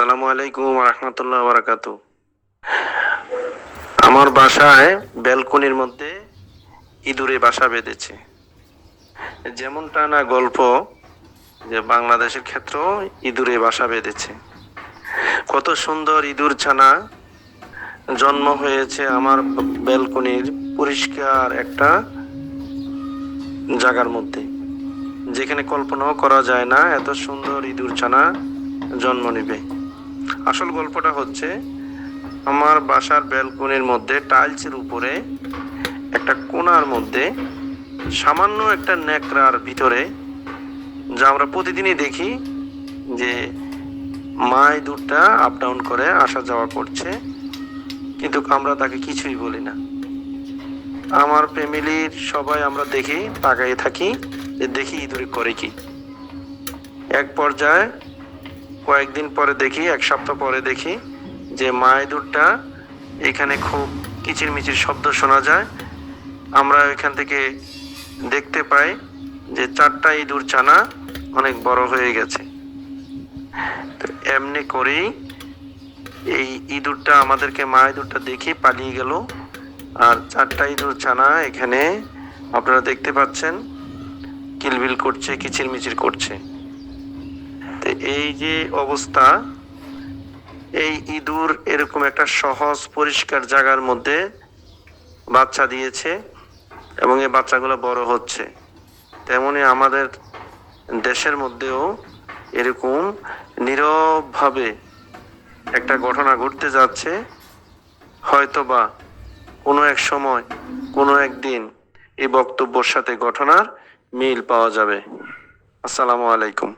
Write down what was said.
আসসালামু আলাইকুম রহমতুল্লাহ বারাকাত আমার বাসায় ব্যালকনির মধ্যে ইঁদুরে বাসা বেঁধেছে। যেমনটা না গল্প যে বাংলাদেশের ক্ষেত্রেও ইঁদুরে বাসা বেঁধেছে। কত সুন্দর ইঁদুর ছানা জন্ম হয়েছে আমার ব্যালকনির পরিষ্কার একটা জায়গার মধ্যে। যেখানে কল্পনাও করা যায় না এত সুন্দর ইঁদুর ছানা জন্ম নেবে। আসল গল্পটা হচ্ছে, আমার বাসার ব্যালকনির মধ্যে টাইলসের উপরে একটা কোনার মধ্যে সামান্য একটা ন্যাকড়ার ভিতরে যা আমরা প্রতিদিনই দেখি যে মা ইঁদুরটা আপ ডাউন করে আসা যাওয়া করছে, কিন্তু আমরা তাকে কিছুই বলি না। আমার ফ্যামিলির সবাই আমরা দেখি তাকাই থাকি যে দেখি ইঁদুরে করে কি। এক পর্যায়ে কয়েকদিন পরে দেখি, এক সপ্তাহ পরে দেখি যে মা ইঁদুরটা এখানে খুব কিচিরমিচির শব্দ শোনা যায়। আমরা এখান থেকে দেখতে পাই যে চারটা ইঁদুর চানা অনেক বড় হয়ে গেছে। তো এমনি করেই এই ইঁদুরটা আমাদেরকে মা ইঁদুরটা দেখে পালিয়ে গেল। আর চারটা ইঁদুর চানা এখানে আপনারা দেখতে পাচ্ছেন, কিলবিল করছে, কিচিরমিচির করছে। এই যে অবস্থা, এই ইঁদুর এরকম একটা সহজ, পরিষ্কার জায়গার মধ্যে বাচ্চা দিয়েছে এবং এই বাচ্চাগুলো বড় হচ্ছে। তেমনি আমাদের দেশের মধ্যেও এরকম নীরবভাবে একটা ঘটনা ঘটতে যাচ্ছে। হয়তোবা কোনো এক সময়, কোনো একদিন এই বক্তব্যর সাথে ঘটনার মিল পাওয়া যাবে। আসসালামু আলাইকুম।